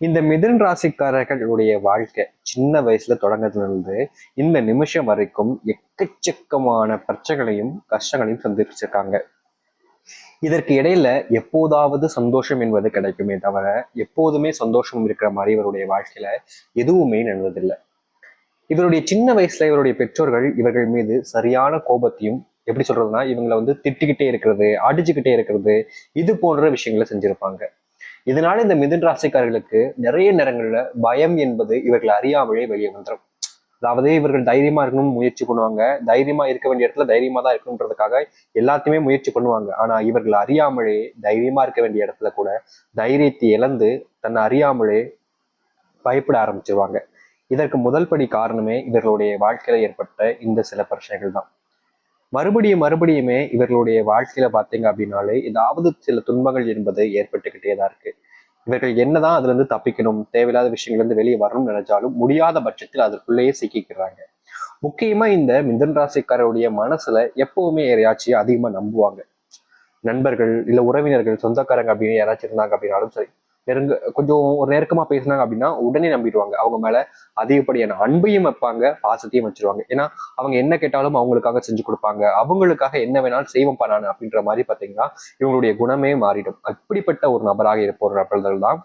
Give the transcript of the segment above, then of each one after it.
இந்த மிதன் ராசிக்காரர்களுடைய வாழ்க்கை சின்ன வயசுல தொடங்கத்துல இருந்து இந்த நிமிஷம் வரைக்கும் எக்கச்சக்கமான பிரச்சனைகளையும் கஷ்டங்களையும் சந்திச்சிருக்காங்க. இதற்கு இடையில எப்போதாவது சந்தோஷம் என்பது கிடைக்குமே தவிர எப்போதுமே சந்தோஷம் இருக்கிற மாதிரி இவருடைய வாழ்க்கையில எதுவுமே நடந்ததில்லை இவருடைய சின்ன வயசுல இவருடைய பெற்றோர்கள் இவர்கள் மீது சரியான கோபத்தையும் எப்படி சொல்றதுன்னா இவங்களை வந்து திட்டிக்கிட்டே இருக்கிறது அடிச்சுக்கிட்டே இருக்கிறது இது போன்ற விஷயங்களை செஞ்சிருப்பாங்க. இதனால இந்த மிதுன் ராசிக்காரர்களுக்கு நிறைய நேரங்கள்ல பயம் என்பது இவர்கள் அறியாமலே வெளியே வந்துடும் அதாவது இவர்கள் தைரியமா இருக்கணும்னு முயற்சி பண்ணுவாங்க. தைரியமா இருக்க வேண்டிய இடத்துல தைரியமா தான் இருக்கணுன்றதுக்காக எல்லாத்தையுமே முயற்சி பண்ணுவாங்க. ஆனா இவர்கள் அறியாமலே தைரியமா இருக்க வேண்டிய இடத்துல கூட தைரியத்தை இழந்து தன்னை அறியாமலே பயப்பட ஆரம்பிச்சிருவாங்க. இதற்கு முதல் படி காரணமே இவர்களுடைய வாழ்க்கையில ஏற்பட்ட இந்த சில பிரச்சனைகள் தான். மறுபடியும் மறுபடியுமே இவர்களுடைய வாழ்க்கையில பாத்தீங்க அப்படின்னாலே ஏதாவது சில துன்பங்கள் என்பது ஏற்பட்டுக்கிட்டே தான் இருக்கு. இவர்கள் என்னதான் அதுல இருந்து தப்பிக்கணும் தேவையில்லாத விஷயங்கள்ல இருந்து வெளியே வரணும்னு நினைச்சாலும் முடியாத பட்சத்தில் அதற்குள்ளேயே சிக்கிக்கிறாங்க. முக்கியமா இந்த மிதன் ராசிக்காரருடைய மனசுல எப்பவுமே யாரையாச்சும் அதிகமா நம்புவாங்க. நண்பர்கள் இல்ல உறவினர்கள் சொந்தக்காரங்க அப்படின்னு யாராச்சும் இருந்தாங்க அப்படின்னாலும் சரி நெருங்க கொஞ்சம் ஒரு நெருக்கமா பேசினாங்க அப்படின்னா உடனே நம்பிடுவாங்க. அவங்க மேல அதிகப்படியான அன்பையும் வைப்பாங்க பாசத்தையும் வச்சிருவாங்க. ஏன்னா அவங்க என்ன கேட்டாலும் அவங்களுக்காக செஞ்சு கொடுப்பாங்க. அவங்களுக்காக என்ன வேணாலும் செய்வம் நான் அப்படின்ற மாதிரி பாத்தீங்கன்னா இவங்களுடைய குணமே மாறிடும். அப்படிப்பட்ட ஒரு நபராக இருப்பவர் நபர்கள் தான்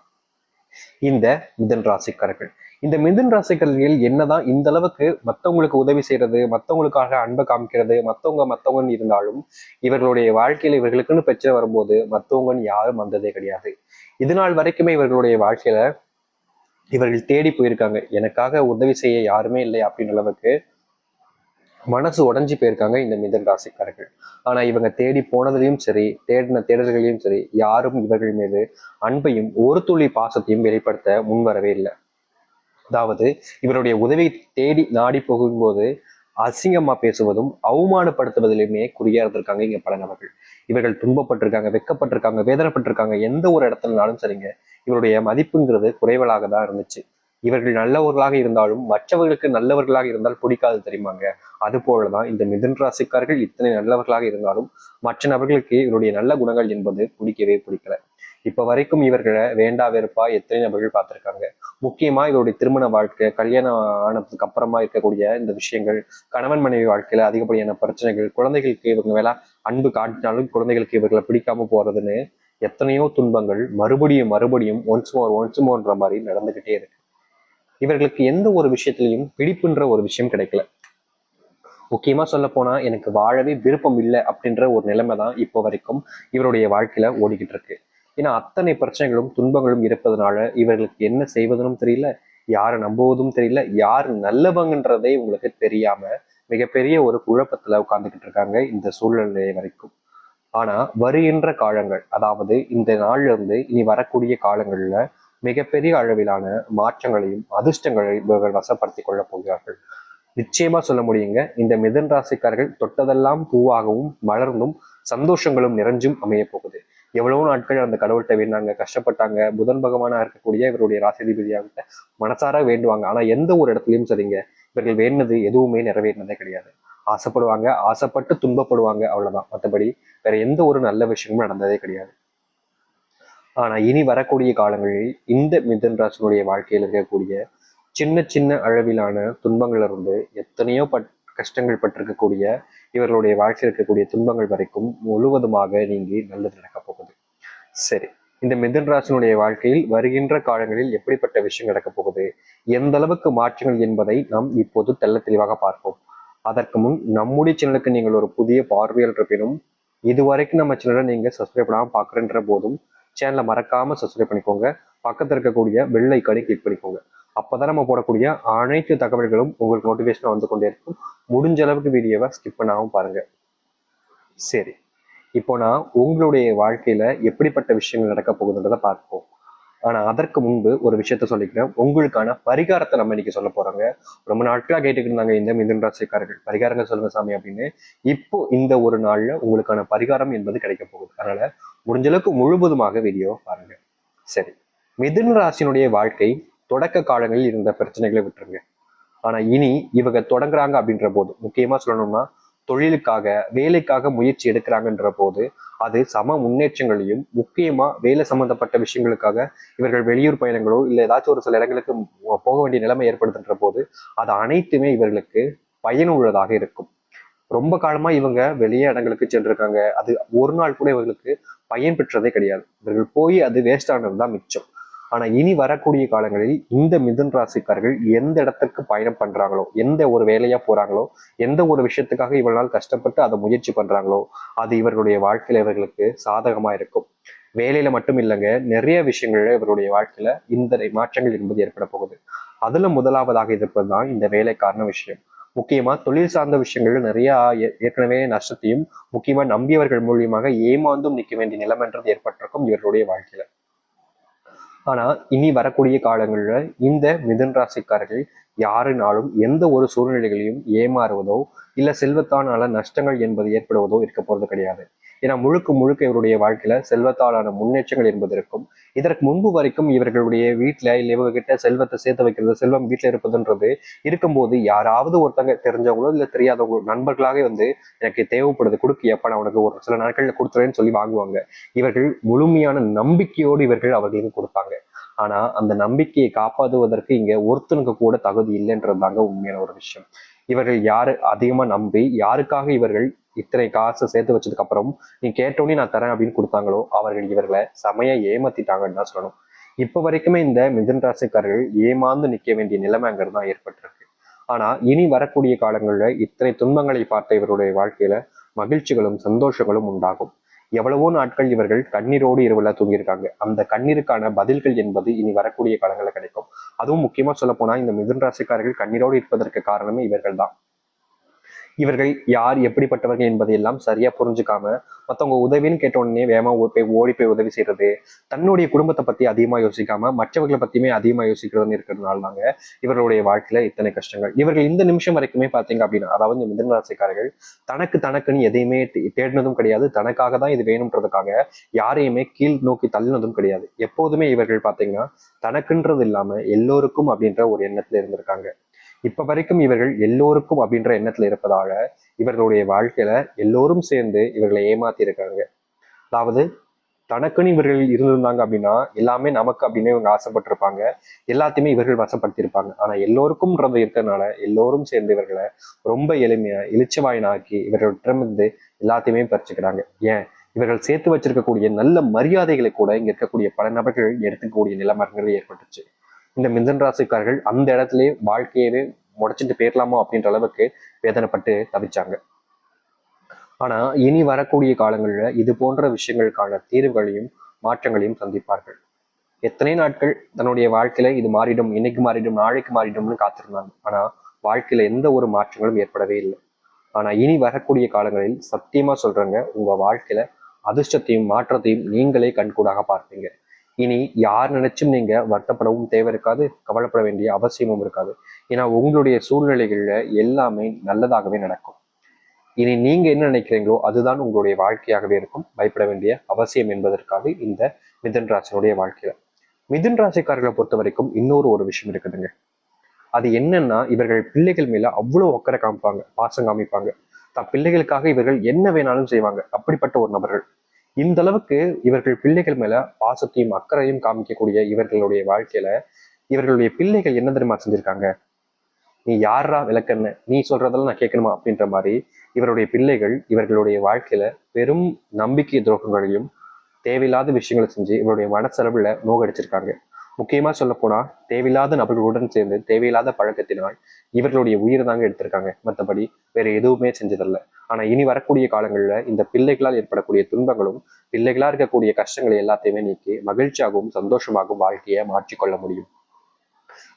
இந்த மிதன் ராசிக்காரர்கள். இந்த மிதுன் ராசிக்காரர்கள் என்னதான் இந்த அளவுக்கு மத்தவங்களுக்கு உதவி செய்யறது மத்தவங்களுக்காக அன்பை காமிக்கிறது மத்தவங்க மத்தவங்கன்னு இருந்தாலும் இவர்களுடைய வாழ்க்கையில இவர்களுக்குன்னு பிரச்சனை வரும்போது மத்தவங்கன்னு யாரும் வந்ததே கிடையாது. இது நாள் வரைக்குமே இவர்களுடைய வாழ்க்கையில இவர்கள் தேடி போயிருக்காங்க. எனக்காக உதவி செய்ய யாருமே இல்லை அப்படின்ற அளவுக்கு மனசு உடஞ்சி போயிருக்காங்க இந்த மிதன் ராசிக்காரர்கள். ஆனா இவங்க தேடி போனதுலயும் சரி தேடின தேடல்களையும் சரி யாரும் இவர்கள் மீது அன்பையும் ஒரு துளி பாசத்தையும் வெளிப்படுத்த முன்வரவே இல்லை. அதாவது இவருடைய உதவி தேடி நாடி போகும்போது அசிங்கமா பேசுவதும் அவமானப்படுத்துவதிலுமே குறியா இருந்திருக்காங்க இங்க பல நபர்கள் இவர்கள் துன்பப்பட்டிருக்காங்க வெக்கப்பட்டிருக்காங்க வேதனைப்பட்டிருக்காங்க எந்த ஒரு இடத்துலனாலும் சரிங்க. இவருடைய மதிப்புங்கிறது குறைவலாக தான் இருந்துச்சு. இவர்கள் நல்லவர்களாக இருந்தாலும் மற்றவர்களுக்கு நல்லவர்களாக இருந்தால் பிடிக்காது தெரியுமாங்க? அது போலதான் இந்த மிதன் ராசிக்காரர்கள் இத்தனை நல்லவர்களாக இருந்தாலும் மற்ற நபர்களுக்கு இவருடைய நல்ல குணங்கள் என்பது பிடிக்கவே பிடிக்கல. இப்ப வரைக்கும் இவர்களை வேண்டா வெறுப்பா எத்தனை நபர்கள் பார்த்திருக்காங்க? முக்கியமா இவருடைய திருமண வாழ்க்கை கல்யாணம் ஆனதுக்கு அப்புறமா இருக்கக்கூடிய இந்த விஷயங்கள் கணவன் மனைவி வாழ்க்கையில அதிகப்படியான பிரச்சனைகள் குழந்தைகளுக்கு இவங்க மேல அன்பு காட்டினாலும் குழந்தைகளுக்கு இவர்களை பிடிக்காம போறதுன்னு எத்தனையோ துன்பங்கள் மறுபடியும் மறுபடியும் ஒன்ஸ் மோர் ஒன்ஸ் மோர்ன்ற மாதிரி நடந்துகிட்டே இருக்கு. இவர்களுக்கு எந்த ஒரு விஷயத்திலையும் பிடிப்புன்ற ஒரு விஷயம் கிடைக்கல. முக்கியமா சொல்ல போனா எனக்கு வாழவே விருப்பம் இல்லை அப்படின்ற ஒரு நிலைமை தான் இப்போ வரைக்கும் இவருடைய வாழ்க்கையில ஓடிக்கிட்டு இருக்கு. ஏன்னா அத்தனை பிரச்சனைகளும் துன்பங்களும் இருப்பதனால இவர்களுக்கு என்ன செய்வதும் தெரியல. யாரை நம்புவதும் தெரியல. யார் நல்லவங்கன்றதே உங்களுக்கு தெரியாம மிகப்பெரிய ஒரு குழப்பத்துல உட்கார்ந்துகிட்டு இருக்காங்க இந்த சூழ்நிலை வரைக்கும். ஆனா வருகின்ற காலங்கள் அதாவது இந்த நாள்ல இருந்து இனி வரக்கூடிய காலங்கள்ல மிகப்பெரிய அளவிலான மாற்றங்களையும் அதிர்ஷ்டங்களையும் இவர்கள் வசப்படுத்திக் கொள்ளப் போகிறார்கள். நிச்சயமா சொல்ல முடியுங்க இந்த மிதன் ராசிக்காரர்கள் தொட்டதெல்லாம் பூவாகவும் மலர்ந்தும் சந்தோஷங்களும் நிறைஞ்சும் அமைய போகுது. எவ்வளவு நாட்கள் அந்த கடவுள்கிட்ட வேண்டாங்க கஷ்டப்பட்டாங்க. புதன் பகவானா இருக்கக்கூடிய இவருடைய ராசிதிபதியாகிட்ட மனசார வேண்டுவாங்க. ஆனா எந்த ஒரு இடத்துலயும் சரிங்க இவர்கள் வேண்டது எதுவுமே நிறைவேறினதே கிடையாது. ஆசைப்படுவாங்க ஆசைப்பட்டு துன்பப்படுவாங்க அவ்வளவுதான். மற்றபடி வேற எந்த ஒரு நல்ல விஷயமும் நடந்ததே கிடையாது. ஆனா இனி வரக்கூடிய காலங்களில் இந்த மிதன் ராசினுடைய வாழ்க்கையில் இருக்கக்கூடிய சின்ன சின்ன அளவிலான துன்பங்கள் இருந்து எத்தனையோ பட் கஷ்டங்கள் பட்டிருக்கக்கூடிய இவர்களுடைய வாழ்க்கையில் இருக்கக்கூடிய துன்பங்கள் வரைக்கும் முழுவதுமாக நீங்கி நல்லது நடக்கப் போகுது. சரி இந்த மிதன் ராசினுடைய வாழ்க்கையில் வருகின்ற காலங்களில் எப்படிப்பட்ட விஷயம் நடக்கப் போகுது? எந்த அளவுக்கு மாற்றங்கள் என்பதை நாம் இப்போது தெள்ள தெளிவாக பார்ப்போம். அதற்கு முன் நம்முடைய சேனலுக்கு நீங்கள் ஒரு புதிய பார்வையாளர் இருப்பினும் இதுவரைக்கும் நம்ம சேனலை நீங்க சப்ஸ்கிரைப் பண்ணாமல் பார்க்குறன்ற போதும் சேனலை மறக்காம சப்ஸ்கிரைப் பண்ணிக்கோங்க. பக்கத்துல இருக்கக்கூடிய பெல் ஐக்கானை கிளிக் பண்ணிக்கோங்க. அப்பதான் நம்ம போடக்கூடிய அனைத்து தகவல்களும் உங்களுக்கு நோட்டிஃபிகேஷனாக வந்து கொண்டே இருக்கும். முடிஞ்ச அளவுக்கு வீடியோவை ஸ்கிப் பண்ணாமல் பாருங்கள் சரி. இப்போ நான் உங்களுடைய வாழ்க்கையில் எப்படிப்பட்ட விஷயங்கள் நடக்க போகுதுன்றதை பார்ப்போம். ஆனால் அதற்கு முன்பு ஒரு விஷயத்த சொல்லிக்கிறேன். உங்களுக்கான பரிகாரத்தை நம்ம இன்னைக்கு சொல்ல போறாங்க. ரொம்ப நாட்களாக கேட்டுக்கிட்டு இருந்தாங்க இந்த மிதுன் ராசிக்காரர்கள். பரிகாரங்கள் சொல்லுங்க சாமி அப்படின்னு. இப்போ இந்த ஒரு நாள்ல உங்களுக்கான பரிகாரம் என்பது கிடைக்க போகுது. அதனால முடிஞ்ச அளவுக்கு முழுவதுமாக வீடியோ பாருங்க. சரி. மிதுன் ராசியினுடைய வாழ்க்கை தொடக்க காலங்களில் இருந்த பிரச்சனைகளை விட்டுருங்க. ஆனா இனி இவங்க தொடங்குறாங்க அப்படின்ற போது முக்கியமா சொல்லணும்னா தொழிலுக்காக வேலைக்காக முயற்சி எடுக்கிறாங்கன்ற போது அது சம முன்னேற்றங்களையும் முக்கியமா வேலை சம்பந்தப்பட்ட விஷயங்களுக்காக இவர்கள் வெளியூர் பயணங்களோ இல்லை ஏதாச்சும் ஒரு சில இடங்களுக்கு போக வேண்டிய நிலைமை ஏற்படுத்துன்ற போது அது அனைத்துமே இவர்களுக்கு பயனுள்ளதாக இருக்கும். ரொம்ப காலமா இவங்க வெளியே இடங்களுக்கு சென்றிருக்காங்க. அது ஒரு நாள் கூட இவர்களுக்கு பயன் பெற்றதே கிடையாது. இவர்கள் போய் அது வேஸ்ட் ஆனது தான் மிச்சம். ஆனா இனி வரக்கூடிய காலங்களில் இந்த மிதுன் ராசிக்காரர்கள் எந்த இடத்துக்கு பயணம் பண்றாங்களோ எந்த ஒரு வேலையா போறாங்களோ எந்த ஒரு விஷயத்துக்காக இவ்வளவு நாள் கஷ்டப்பட்டு அதை முயற்சி பண்றாங்களோ அது இவர்களுடைய வாழ்க்கையில இவர்களுக்கு சாதகமா இருக்கும். வேலையில மட்டும் இல்லைங்க நிறைய விஷயங்கள்ல இவருடைய வாழ்க்கையில இந்த மாற்றங்கள் என்பது ஏற்பட போகுது. அதுல முதலாவதாக இருப்பது தான் இந்த வேலைக்கான விஷயம். முக்கியமா தொழில் சார்ந்த விஷயங்கள் நிறைய ஏ- ஏற்கனவே நஷ்டத்தையும் முக்கியமா நம்பியவர்கள் மூலியமாக ஏமாந்தும் நிற்க வேண்டிய நிலைமைன்றது ஏற்பட்டிருக்கும் இவர்களுடைய வாழ்க்கையில. ஆனா இனி வரக்கூடிய காலங்களில் இந்த மிதுன் ராசிக்காரர்கள் யாருனாலும் எந்த ஒரு சூழ்நிலைகளையும் ஏமாறுவதோ இல்லை செல்வத்தானால நஷ்டங்கள் என்பது ஏற்படுவதோ இருக்க போகிறது கிடையாது. ஏன்னா முழுக்க முழுக்க இவருடைய வாழ்க்கையில செல்வத்தாலான முன்னேற்றங்கள் என்பது இருக்கும். இதற்கு முன்பு வரைக்கும் இவர்களுடைய வீட்டுல இல்ல இவங்க கிட்ட செல்வத்தை சேர்த்து வைக்கிறது செல்வம் வீட்டுல இருப்பதுன்றது இருக்கும்போது யாராவது ஒருத்தங்க தெரிஞ்சவங்களோ இல்ல தெரியாதவங்களோ நண்பர்களாக வந்து எனக்கு தேவைப்படுது கொடுக்கு எப்ப நான் உனக்கு ஒரு சில நாட்கள்ல கொடுத்துறேன்னு சொல்லி வாங்குவாங்க. இவர்கள் முழுமையான நம்பிக்கையோடு இவர்கள் அவர்களுக்கு கொடுப்பாங்க. ஆனா அந்த நம்பிக்கையை காப்பாற்றுவதற்கு இங்க ஒருத்தனுக்கு கூட தகுதி இல்லைன்றது தாங்க உண்மையான ஒரு விஷயம். இவர்கள் யாரு அதிகமா நம்பி யாருக்காக இவர்கள் இத்தனை காசு சேர்த்து வச்சதுக்கு அப்புறம் நீ கேட்டோன்னே நான் தரேன் அப்படின்னு கொடுத்தாங்களோ அவர்கள் இவர்களை செமையா ஏமாத்திட்டாங்கன்னு தான் சொல்லணும். இப்ப வரைக்குமே இந்த மிதுன் ராசிக்காரர்கள் ஏமாந்து நிக்க வேண்டிய நிலைமைங்கிறது தான் ஏற்பட்டிருக்கு. ஆனா இனி வரக்கூடிய காலங்கள்ல இத்தனை துன்பங்களை பார்த்த இவருடைய வாழ்க்கையில மகிழ்ச்சிகளும் சந்தோஷங்களும் உண்டாகும். எவ்வளவோ நாட்கள் இவர்கள் கண்ணீரோடு இரவுல தூங்கியிருக்காங்க. அந்த கண்ணீருக்கான பதில்கள் என்பது இனி வரக்கூடிய காலங்களில் கிடைக்கும். அதுவும் முக்கியமா சொல்ல போனா இந்த மிதுன் ராசிக்காரர்கள் கண்ணீரோடு இருப்பதற்கு காரணமே இவர்கள் தான். இவர்கள் யார் எப்படிப்பட்டவர்கள் என்பதை எல்லாம் சரியா புரிஞ்சுக்காம மற்றவங்க உதவின்னு கேட்ட உடனே வேகமா ஓ- போய் ஓடி போய் உதவி செய்யறது தன்னுடைய குடும்பத்தை பத்தி அதிகமா யோசிக்காம மற்றவர்களை பத்தியுமே அதிகமா யோசிக்கிறதுன்னு இருக்கிறதுனால தாங்க இவர்களுடைய வாழ்க்கையில இத்தனை கஷ்டங்கள். இவர்கள் இந்த நிமிஷம் வரைக்குமே பாத்தீங்க அப்படின்னா அதாவது இந்த மிதுன ராசிக்காரர்கள் தனக்கு தனக்குன்னு எதையுமே தேடினதும் கிடையாது தனக்காக தான் இது வேணும்ன்றதுக்காக யாரையுமே கீழ் நோக்கி தள்ளினதும் கிடையாது. எப்போதுமே இவர்கள் பாத்தீங்கன்னா தனக்குன்றது இல்லாம எல்லோருக்கும் அப்படின்ற ஒரு எண்ணத்துல இருந்திருக்காங்க. இப்ப வரைக்கும் இவர்கள் எல்லோருக்கும் அப்படின்ற எண்ணத்துல இருப்பதால இவர்களுடைய வாழ்க்கையில எல்லோரும் சேர்ந்து இவர்களை ஏமாத்தி இருக்காங்க. அதாவது தனக்குன்னு இவர்கள் இருந்திருந்தாங்க அப்படின்னா எல்லாமே நமக்கு அப்படின்னு இவங்க ஆசைப்பட்டிருப்பாங்க. எல்லாத்தையுமே இவர்கள் வசப்படுத்தியிருப்பாங்க. ஆனா எல்லோருக்கும்ன்றது இருக்கிறதுனால எல்லோரும் சேர்ந்து இவர்களை ரொம்ப எளிமையா இளிச்சவாயனாக்கி இவர்களிடமிருந்து எல்லாத்தையுமே பறிச்சுக்கிறாங்க. ஏன்? இவர்கள் சேர்த்து வச்சிருக்கக்கூடிய நல்ல மரியாதைகளை கூட இங்க இருக்கக்கூடிய பல நபர்கள் எடுத்துக்கக்கூடிய நிலைமைங்கிறது ஏற்பட்டுச்சு. இந்த மிதன் ராசிக்காரர்கள் அந்த இடத்துலயே வாழ்க்கையவே முடைச்சிட்டு போயிடலாமா அப்படின்ற அளவுக்கு வேதனைப்பட்டு தவிச்சாங்க. ஆனா இனி வரக்கூடிய காலங்களில் இது போன்ற விஷயங்களுக்கான தீர்வுகளையும் மாற்றங்களையும் சந்திப்பார்கள். எத்தனை நாட்கள் தன்னுடைய வாழ்க்கையில இது மாறிடும் இன்னைக்கு மாறிடும் நாளைக்கு மாறிடும்னு காத்திருந்தாங்க. ஆனா வாழ்க்கையில எந்த ஒரு மாற்றங்களும் ஏற்படவே இல்லை. ஆனா இனி வரக்கூடிய காலங்களில் சத்தியமா சொல்றேங்க உங்க வாழ்க்கையில அதிர்ஷ்டத்தையும் மாற்றத்தையும் நீங்களே கண்கூடாக பார்ப்பீங்க. இனி யார் நினைச்சும் நீங்க வருத்தப்படவும் தேவை இருக்காது கவலைப்பட வேண்டிய அவசியமும் இருக்காது. ஏன்னா உங்களுடைய சூழ்நிலைகள்ல எல்லாமே நல்லதாகவே நடக்கும். இனி நீங்க என்ன நினைக்கிறீங்களோ அதுதான் உங்களுடைய வாழ்க்கையாகவே இருக்கும். பயப்பட வேண்டிய அவசியம் என்பதற்காக இந்த மிதுன் ராசினுடைய வாழ்க்கையில. மிதுன் ராசிக்காரர்களை பொறுத்த வரைக்கும் இன்னொரு ஒரு விஷயம் இருக்குதுங்க. அது என்னன்னா இவர்கள் பிள்ளைகள் மேல அவ்வளவு அக்கறை காமிப்பாங்க பாசம் காமிப்பாங்க. தான் பிள்ளைகளுக்காக இவர்கள் என்ன வேணாலும் செய்வாங்க. அப்படிப்பட்ட ஒரு நபர்கள். இந்த அளவுக்கு இவர்கள் பிள்ளைகள் மேல பாசத்தையும் அக்கறையும் காமிக்கக்கூடிய இவர்களுடைய வாழ்க்கையில இவர்களுடைய பிள்ளைகள் என்ன தெரியுமா செஞ்சிருக்காங்க? நீ யாரா விளக்கண்ண நீ சொல்றதெல்லாம் நான் கேட்கணுமா அப்படின்ற மாதிரி இவருடைய பிள்ளைகள் இவர்களுடைய வாழ்க்கையில பெரும் நம்பிக்கை துரோகங்களையும் தேவையில்லாத விஷயங்களை செஞ்சு இவருடைய மனசளவுல நோகடிச்சிருக்காங்க முக்கியமா சொல்லப்போனால் தேவையில்லாத நபர்களுடன் சேர்ந்து தேவையில்லாத பழக்கத்தினால் இவர்களுடைய உயிர் தாங்க எடுத்திருக்காங்க. மற்றபடி வேற எதுவுமே செஞ்சதில்ல. ஆனா இனி வரக்கூடிய காலங்களில் இந்த பிள்ளைகளால் ஏற்படக்கூடிய துன்பங்களும் பிள்ளைகளா இருக்கக்கூடிய கஷ்டங்களை எல்லாத்தையுமே நீக்கி மகிழ்ச்சியாகவும் சந்தோஷமாகவும் வாழ்க்கையை மாற்றிக்கொள்ள முடியும்.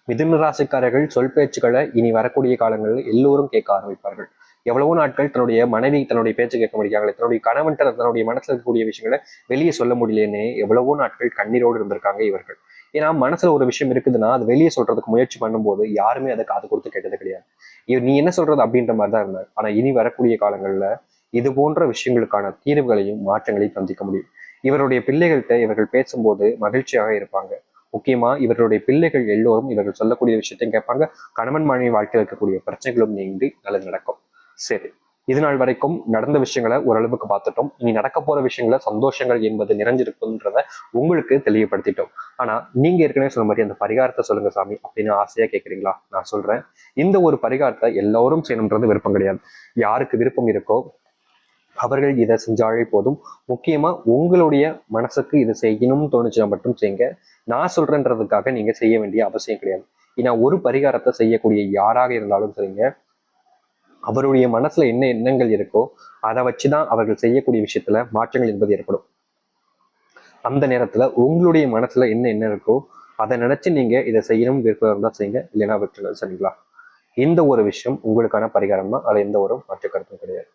மிதுன ராசிக்காரர்கள் சொல் பேச்சுக்களை இனி வரக்கூடிய காலங்களில் எல்லோரும் கேட்க ஆரம்பிப்பார்கள். எவ்வளவோ நாட்கள் தன்னுடைய மனைவி தன்னுடைய பேச்சு கேட்க முடியாங்களே தன்னுடைய கணவன் தன்னுடைய மனசுல இருக்கக்கூடிய விஷயங்களை வெளியே சொல்ல முடியலன்னு எவ்வளவோ நாட்கள் கண்ணீரோடு இருந்திருக்காங்க இவர்கள். ஏன்னா மனசுல ஒரு விஷயம் இருக்குதுன்னா அது வெளியே சொல்றதுக்கு முயற்சி பண்ணும்போது யாருமே அதை காது கொடுத்து கேட்டது கிடையாது. இவர் நீ என்ன சொல்றது அப்படின்ற மாதிரி தான் இருந்தார் ஆனா இனி வரக்கூடிய காலங்கள்ல இது போன்ற விஷயங்களுக்கான தீர்வுகளையும் மாற்றங்களையும் சந்திக்க முடியும். இவருடைய பிள்ளைகள்கிட்ட இவர்கள் பேசும்போது மகிழ்ச்சியாக இருப்பாங்க. முக்கியமா இவர்களுடைய பிள்ளைகள் எல்லோரும் இவர்கள் சொல்லக்கூடிய விஷயத்தையும் கேட்பாங்க. கணவன் மனைவி வாழ்க்கையில் இருக்கக்கூடிய பிரச்சனைகளும் நீங்கி நல்லது நடக்கும். சரி. இது நாள் வரைக்கும் நடந்த விஷயங்களை ஓரளவுக்கு பார்த்துட்டோம். இனி நடக்க போற விஷயங்கள சந்தோஷங்கள் என்பது நிறைஞ்சிருக்குன்றத உங்களுக்கு தெளிவுபடுத்திட்டோம். ஆனா நீங்க ஏற்கனவே சொன்ன மாதிரி அந்த பரிகாரத்தை சொல்லுங்க சாமி அப்படின்னு ஆசையா கேக்குறீங்களா? நான் சொல்றேன். இந்த ஒரு பரிகாரத்தை எல்லோரும் செய்யணுன்றது விருப்பம் கிடையாது. யாருக்கு விருப்பம் இருக்கோ அவர்கள் இதை செஞ்சாலே போதும். முக்கியமா உங்களுடைய மனசுக்கு இதை செய்யணும்னு தோணுச்சுன்னா மட்டும் செய்யுங்க நான் சொல்றேன்றதுக்காக நீங்க செய்ய வேண்டிய அவசியம் கிடையாது. ஏன்னா ஒரு பரிகாரத்தை செய்யக்கூடிய யாராக இருந்தாலும் சரிங்க. அவருடைய மனசுல என்ன எண்ணங்கள் இருக்கோ அதை வச்சுதான் அவர்கள் செய்யக்கூடிய விஷயத்துல மாற்றங்கள் என்பது ஏற்படும். அந்த நேரத்துல உங்களுடைய மனசுல என்ன என்ன இருக்கோ அதை நினைச்சு நீங்க இதை செய்யணும் விருப்பம் தான் செய்யுங்க. இல்லைன்னா விட்டுருங்க சரிங்களா? இந்த ஒரு விஷயம் உங்களுக்கான பரிகாரம் தான். அதில் எந்த ஒரு மாற்று கருத்தும் கிடையாது.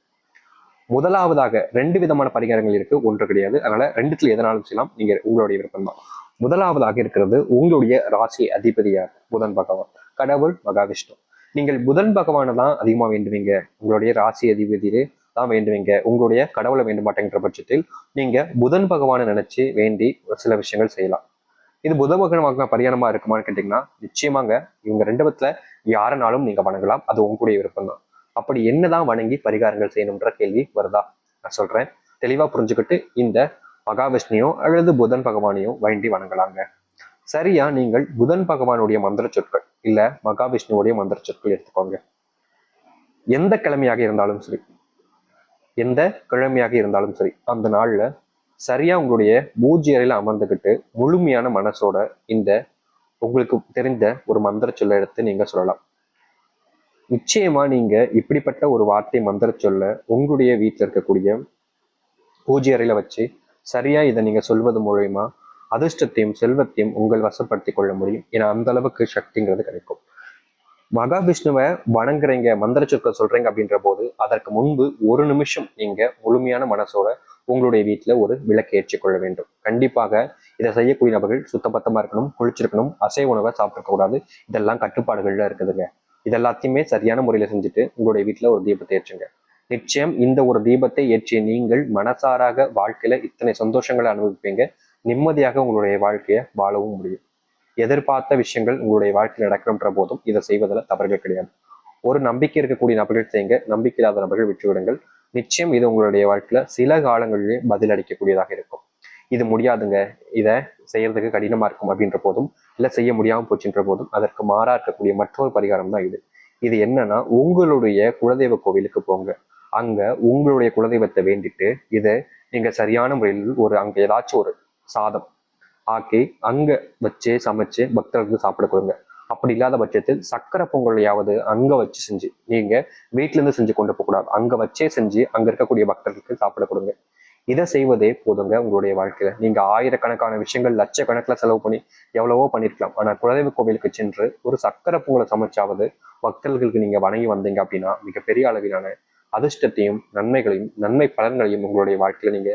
முதலாவதாக ரெண்டு விதமான பரிகாரங்கள் இருக்கு. ஒன்று கிடையாது. அதனால ரெண்டுத்துல எதனாலும் செய்யலாம். நீங்க உங்களுடைய விருப்பம் தான். முதலாவதாக இருக்கிறது உங்களுடைய ராசி அதிபதியார் புதன் பகவான். கடவுள் மகாவிஷ்ணு. நீங்கள் புதன் பகவானை தான் அதிகமாக வேண்டுவீங்க. உங்களுடைய ராசி அதிபதியே தான் வேண்டுவீங்க. உங்களுடைய கடவுளை வேண்ட மாட்டேங்கிற பட்சத்தில் நீங்க புதன் பகவானை நினைச்சு வேண்டி ஒரு சில விஷயங்கள் செய்யலாம். இது புத பகவான் பரிகாரமா இருக்குமான்னு கேட்டீங்கன்னா நிச்சயமாங்க இவங்க ரெண்டு பத்துல யாரனாலும் நீங்க வணங்கலாம். அது உங்களுடைய விருப்பம் தான். அப்படி என்னதான் வணங்கி பரிகாரங்கள் செய்யணும்ன்ற கேள்வி வருதா? நான் சொல்றேன். தெளிவா புரிஞ்சுக்கிட்டு இந்த மகாவிஷ்ணியோ அல்லது புதன் பகவானையும் வேண்டி வணங்கலாங்க. சரியா நீங்கள் புதன் பகவானுடைய மந்திர சொற்கள் இல்ல மகாவிஷ்ணுவுடைய மந்திர சொற்கள் எடுத்துக்கோங்க. எந்த கிழமையாக இருந்தாலும் சரி எந்த கிழமையாக இருந்தாலும் சரி அந்த நாள்ல சரியா உங்களுடைய பூஜ்ய அறையில அமர்ந்துக்கிட்டு முழுமையான மனசோட இந்த உங்களுக்கு தெரிந்த ஒரு மந்திர சொல்ல எடுத்து நீங்க சொல்லலாம். நிச்சயமா நீங்க இப்படிப்பட்ட ஒரு வார்த்தை மந்திர சொல்ல உங்களுடைய வீட்டில் இருக்கக்கூடிய பூஜை அறையில வச்சு சரியா இதை நீங்க சொல்வது மூலயமா அதிர்ஷ்டத்தையும் செல்வத்தையும் உங்கள் வசப்படுத்திக் கொள்ள முடியும். ஏன்னா அந்த அளவுக்கு சக்திங்கிறது கிடைக்கும். மகாவிஷ்ணுவை வணங்குறீங்க மந்திர சொற்கள் சொல்றீங்க அப்படின்ற போது அதற்கு முன்பு ஒரு நிமிஷம் நீங்க முழுமையான மனசோட உங்களுடைய வீட்டுல ஒரு விளக்கு ஏற்றிக் கொள்ள வேண்டும். கண்டிப்பாக இதை செய்யக்கூடிய நபர்கள் சுத்தபத்தமா இருக்கணும் குளிச்சிருக்கணும் அசைவ உணவை சாப்பிட்டுக்க கூடாது. இதெல்லாம் கட்டுப்பாடுகள்ல இருக்குதுங்க. இதெல்லாத்தையுமே சரியான முறையில செஞ்சுட்டு உங்களுடைய வீட்டுல ஒரு தீபத்தை ஏற்றுங்க. நிச்சயம் இந்த ஒரு தீபத்தை ஏற்றிய நீங்கள் மனசாராக வாழ்க்கையில இத்தனை சந்தோஷங்களை அனுபவிப்பீங்க. நிம்மதியாக உங்களுடைய வாழ்க்கையை வாழவும் முடியும். எதிர்பார்த்த விஷயங்கள் உங்களுடைய வாழ்க்கையில் நடக்கின்ற போதும் இதை செய்வதில் தவறுகள் கிடையாது. ஒரு நம்பிக்கை இருக்கக்கூடிய நபர்கள் செய்யுங்க. நம்பிக்கை இல்லாத நபர்கள் விட்டுவிடுங்கள். நிச்சயம் இது உங்களுடைய வாழ்க்கையில சில காலங்களிலே பதில் அளிக்கக்கூடியதாக இருக்கும். இது முடியாதுங்க. இதை செய்யறதுக்கு கடினமா இருக்கும் அப்படின்ற போதும் இல்லை செய்ய முடியாமல் போச்சுன்ற போதும் அதற்கு மாறா இருக்கக்கூடிய மற்றொரு பரிகாரம் தான் இது. இது என்னன்னா உங்களுடைய குலதெய்வ கோவிலுக்கு போங்க. அங்க உங்களுடைய குலதெய்வத்தை வேண்டிட்டு இதை நீங்க சரியான முறையில் ஒரு அங்க ஏதாச்சும் ஒரு சாதம். ஆக்கி அங்கே வச்சு சமைச்சு பக்தர்களுக்கு சாப்பிட கொடுங்க. அப்படி இல்லாத பட்சத்தில் சக்கரை பொங்கலையாவது அங்க வச்சு செஞ்சு நீங்க வீட்டுல இருந்து செஞ்சு கொண்டு போகக்கூடாது அங்க வச்சே செஞ்சு அங்க இருக்கக்கூடிய பக்தர்களுக்கு சாப்பிட கொடுங்க. இதை செய்வதே போதுங்க உங்களுடைய வாழ்க்கையில. நீங்க ஆயிரக்கணக்கான விஷயங்கள் லட்சக்கணக்கில் செலவு பண்ணி எவ்வளவோ பண்ணிருக்கலாம். ஆனா குலதெய்வ கோவிலுக்கு சென்று ஒரு சக்கரை பொங்கலை சமைச்சாவது பக்தர்களுக்கு நீங்க வணங்கி வந்தீங்க அப்படின்னா மிகப்பெரிய அளவிலான அதிர்ஷ்டத்தையும் நன்மைகளையும் நன்மை பலன்களையும் உங்களுடைய வாழ்க்கையில நீங்க